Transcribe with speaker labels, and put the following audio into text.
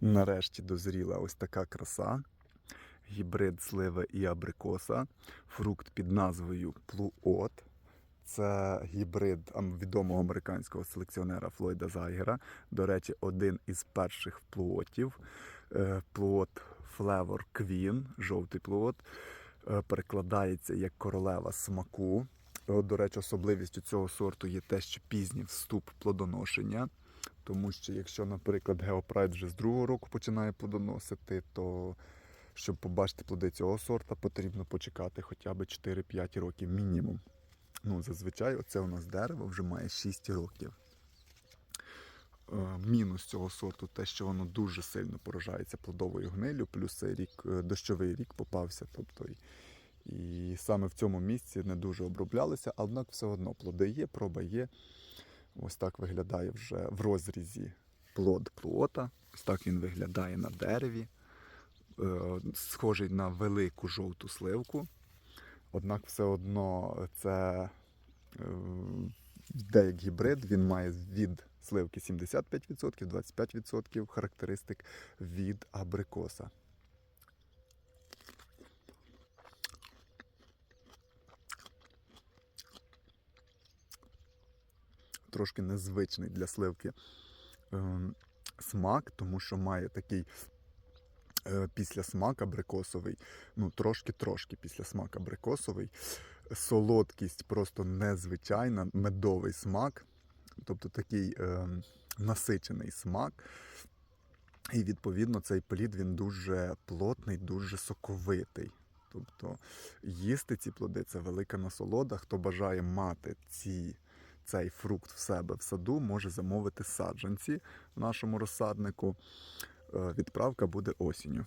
Speaker 1: Нарешті дозріла ось така краса. Гібрид сливи і абрикоса. Фрукт під назвою Плуот. Це гібрид відомого американського селекціонера Флойда Зайгера. До речі, один із перших плуотів. Е, Плуот Flavor Queen, жовтий плуот, е, перекладається як королева смаку. До речі, особливістю цього сорту є те, що пізній вступ плодоношення. Тому що якщо, наприклад, геопрайд вже з другого року починає плодоносити, то щоб побачити плоди цього сорта, потрібно почекати хоча б 4-5 років мінімум. Ну, зазвичай оце у нас дерево вже має 6 років. Е, Мінус цього сорту те, що воно дуже сильно поражається плодовою гнилю, плюс цей рік е, дощовий рік попався. Тобто, і, і саме в цьому місці не дуже оброблялися, однак все одно плоди є, проба є. Ось так виглядає вже в розрізі плод плота. Ось так він виглядає на дереві. Е, Схожий на велику жовту сливку. Однак все одно це е, йде як гібрид, він має від сливки 75%, 25% характеристик від абрикоса. Трошки незвичний для сливки ем, смак, тому що має такий е, післясмак абрикосовий, ну трошки-трошки післясмак абрикосовий. Солодкість просто незвичайна, медовий смак, тобто такий е, насичений смак. І відповідно цей плід він дуже плотний, дуже соковитий. Тобто їсти ці плоди це велика насолода. Хто бажає мати ці, цей фрукт в себе в саду, може замовити саджанці в нашому розсаднику. Е, Відправка буде осінню.